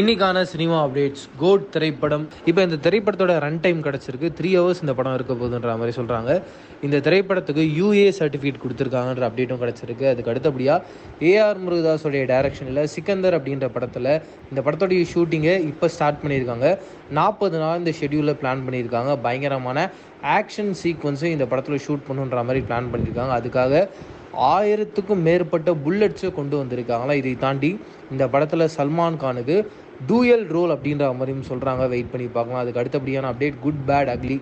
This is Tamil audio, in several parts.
இன்னைக்கான சினிமா அப்டேட்ஸ் கோட் திரைப்படம். இப்போ இந்த திரைப்படத்தோட ரன் டைம் கிடச்சிருக்கு. த்ரீ ஹவர்ஸ் இந்த படம் இருக்க போகுதுன்ற மாதிரி சொல்கிறாங்க இந்த திரைப்படத்துக்கு யூஏ சர்டிஃபிகேட் கொடுத்துருக்காங்கன்ற அப்டேட்டும் கிடச்சிருக்கு. அதுக்கு அடுத்தபடியாக ஏஆர் முருகதாஸோடைய டைரக்ஷனில் சிக்கந்தர் அப்படின்ற படத்தில் இந்த படத்தோடைய ஷூட்டிங்கை இப்போ ஸ்டார்ட் பண்ணியிருக்காங்க. நாற்பது நாள் இந்த ஷெடியூலில் பிளான் பண்ணியிருக்காங்க. பயங்கரமான ஆக்ஷன் சீக்வன்ஸும் இந்த படத்தில் ஷூட் பண்ணுன்ற மாதிரி பிளான் பண்ணியிருக்காங்க. அதுக்காக ஆயிரத்துக்கும் மேற்பட்ட புல்லட்ஸை கொண்டு வந்திருக்காங்களா? இதை தாண்டி இந்த படத்தில் சல்மான் கானுக்கு டூயல் ரோல் அப்படின்ற மாதிரியும் சொல்கிறாங்க வெயிட் பண்ணி பார்க்கலாம். அதுக்கு அடுத்தபடியான அப்டேட் குட் பேட் அக்லி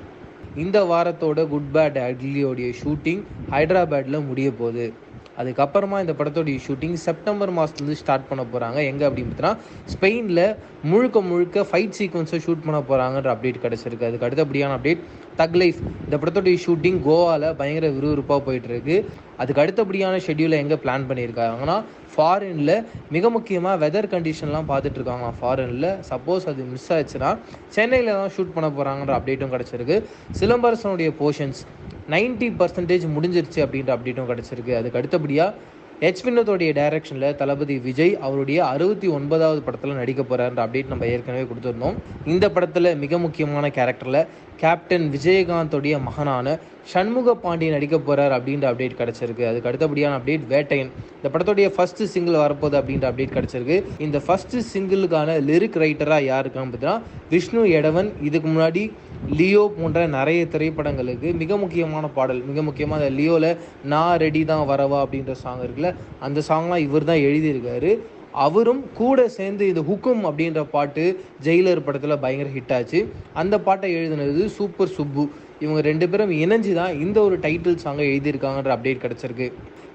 இந்த வாரத்தோட குட் பேட் அக்லியோடைய ஷூட்டிங் ஹைதராபாத்தில் முடிய போகுது. அதுக்கப்புறமா இந்த படத்தோடைய ஷூட்டிங் செப்டம்பர் மாதத்துலேருந்து ஸ்டார்ட் பண்ண போகிறாங்க எங்கே அப்படின்னு பார்த்தீங்கன்னா ஸ்பெயினில் முழுக்க முழுக்க ஃபைட் சீக்வன்ஸை ஷூட் பண்ண போகிறாங்கன்ற அப்டேட் கிடச்சிருக்கு. அதுக்கு அடுத்தபடியான அப்டேட் தக் லைஃப் இந்த படத்தோடைய ஷூட்டிங் கோவாவில் பயங்கர விறுவிறுப்பாக போயிட்டுருக்கு. அதுக்கு அடுத்தபடியான ஷெட்யூலை எங்கே பிளான் பண்ணியிருக்காங்கன்னா ஃபாரினில் மிக முக்கியமாக வெதர் கண்டிஷன்லாம் பார்த்துட்டு இருக்காங்களாம் ஃபாரினில் சப்போஸ் அது மிஸ் ஆச்சுன்னா சென்னையில் தான் ஷூட் பண்ண போகிறாங்கன்ற அப்டேட்டும் கிடச்சிருக்கு. சிலம்பரசனுடைய போர்ஷன்ஸ் நைன்ட்டி பர்சன்டேஜ் முடிஞ்சிருச்சு அப்படின்ற அப்டேட்டும் கிடச்சிருக்கு. அதுக்கு அடுத்தபடியாக ஹெச் வினோத்தோடைய டைரக்ஷனில் தளபதி விஜய் அவருடைய அறுபத்தி ஒன்பதாவது படத்தில் நடிக்க போகிறார்ன்ற அப்டேட் நம்ம ஏற்கனவே கொடுத்துருந்தோம். இந்த படத்தில் மிக முக்கியமான கேரக்டரில் கேப்டன் விஜயகாந்தோடைய மகனான சண்முக பாண்டியன் நடிக்க போகிறார் அப்படின்ற அப்டேட் கிடச்சிருக்கு. அதுக்கு அடுத்தபடியான அப்டேட் வேட்டையன். இந்த படத்துடைய ஃபர்ஸ்ட் சிங்கிள் வரப்போகுது அப்படின்ற அப்டேட் கிடச்சிருக்கு. இந்த ஃபர்ஸ்ட் சிங்கிளுக்கான லிரிக் ரைட்டராக யார் இருக்கான்னு பார்த்தீங்கன்னா விஷ்ணு எடவன் இதுக்கு முன்னாடி லியோ போன்ற நிறைய திரைப்படங்களுக்கு மிக முக்கியமான பாடல் மிக முக்கியமாக அந்த லியோவில் நான் ரெடி தான் வரவா அப்படின்ற சாங் இருக்குல்ல அந்த சாங்லாம் இவர் தான் எழுதியிருக்காரு. அவரும் கூட சேர்ந்து இந்த ஹுக்கும் அப்படின்ற பாட்டு ஜெயிலர் படத்தில் பயங்கர ஹிட் ஆச்சு. அந்த பாட்டை எழுதினது சூப்பர் சுப்பு. இவங்க ரெண்டு பேரும் இணைஞ்சு தான் இந்த ஒரு டைட்டில் சாங்கை எழுதியிருக்காங்கன்ற அப்டேட் கிடச்சிருக்கு.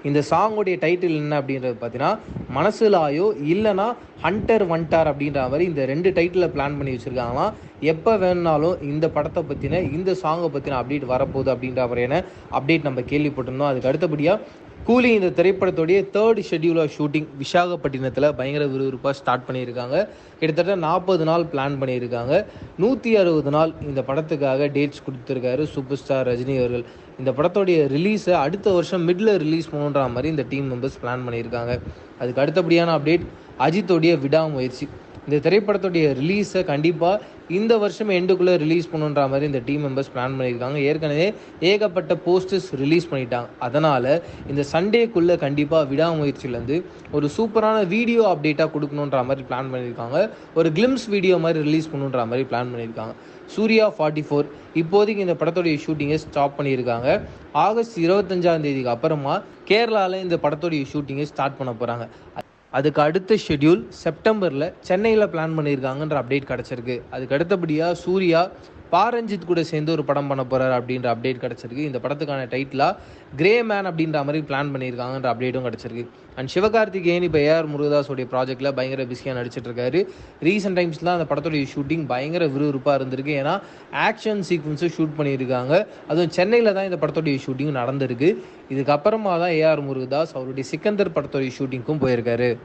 இந்த சாங்குடைய டைட்டில் என்ன அப்படின்றது பார்த்தீங்கன்னா மனசுலாயோ இல்லைனா ஹண்டர் வண்டார் அப்படின்ற மாதிரி இந்த ரெண்டு டைட்டிலை பிளான் பண்ணி வச்சுருக்காங்களாம். எப்போ வேணுனாலும் இந்த படத்தை பற்றின இந்த சாங்கை பற்றின அப்டேட் வரப்போகுது அப்படின்ற மாதிரியான அப்டேட் நம்ம கேள்விப்பட்டிருந்தோம். அதுக்கு அடுத்தபடியாக கூலி இந்த திரைப்படத்துடைய தேர்ட் ஷெட்யூல் ஆஃப் ஷூட்டிங் விசாகப்பட்டினத்தில் பயங்கர விறுவிறுப்பாக ஸ்டார்ட் பண்ணியிருக்காங்க. கிட்டத்தட்ட நாற்பது நாள் பிளான் பண்ணியிருக்காங்க. நூற்றி அறுபது நாள் இந்த படத்துக்காக டேட்ஸ் கொடுத்துருக்காரு சூப்பர் ஸ்டார் ரஜினி அவர்கள். இந்த படத்தோடைய ரிலீஸை அடுத்த வருஷம் மிடில் ரிலீஸ் பண்ணுன்ற மாதிரி இந்த டீம் மெம்பர்ஸ் பிளான் பண்ணியிருக்காங்க. அதுக்கு அடுத்தபடியான அப்டேட் அஜித்தோடைய விடாமுயற்சி. இந்த திரைப்படத்துடைய ரிலீஸை கண்டிப்பாக இந்த வருஷம் எண்டுக்குள்ளே ரிலீஸ் பண்ணுன்ற மாதிரி இந்த டீம் மெம்பர்ஸ் பிளான் பண்ணியிருக்காங்க. ஏற்கனவே ஏகப்பட்ட போஸ்டர்ஸ் ரிலீஸ் பண்ணிட்டாங்க. அதனால் இந்த சண்டேக்குள்ளே கண்டிப்பாக விடாமுயற்சியிலேருந்து ஒரு சூப்பரான வீடியோ அப்டேட்டாக கொடுக்கணுன்ற மாதிரி பிளான் பண்ணியிருக்காங்க. ஒரு கிளிம்ஸ் வீடியோ மாதிரி ரிலீஸ் பண்ணுன்ற மாதிரி பிளான் பண்ணியிருக்காங்க. சூர்யா ஃபார்ட்டி ஃபோர் இப்போதைக்கு இந்த படத்துடைய ஷூட்டிங்கை ஸ்டாப் பண்ணியிருக்காங்க. ஆகஸ்ட் இருபத்தஞ்சாம் தேதிக்கு அப்புறமா கேரளாவில் இந்த படத்துடைய ஷூட்டிங்கை ஸ்டார்ட் பண்ண போகிறாங்க அதுக்கு அடுத்த ஷெட்யூல் செப்டம்பரில் சென்னையில் பிளான் பண்ணியிருக்காங்கன்ற அப்டேட் கிடச்சிருக்கு. அதுக்கு அடுத்தபடியாக சூர்யா பாரஞ்சித் கூட சேர்ந்து ஒரு படம் பண்ண போகிறார் அப்படின்ற அப்டேட் கிடச்சிருக்கு. இந்த படத்துக்கான டைட்டிலாக கிரே மேன் அப்படின்ற மாதிரி பிளான் பண்ணியிருக்காங்கன்ற அப்டேட்டும் கிடச்சிருக்கு. அண்ட் சிவகார்த்திகேயன் இப்போ ஏஆர் முருகதாஸோடைய ப்ராஜெக்ட்டில் பயங்கர பிஸியாக நடிச்சிட்ருக்காரு ரீசெண்ட் டைம்ஸில் அந்த படத்துடைய ஷூட்டிங் பயங்கர விறுவிறுப்பாக இருந்திருக்கு. ஏன்னா ஆக்ஷன் சீக்வன்ஸும் ஷூட் பண்ணியிருக்காங்க. அதுவும் சென்னையில் தான் இந்த படத்துடைய ஷூட்டிங் நடந்திருக்கு. இதுக்கப்புறமா தான் ஏஆர் முருகதாஸ் அவருடைய சிக்கந்தர் படத்துடைய ஷூட்டிங்க்கும் போயிருக்காரு.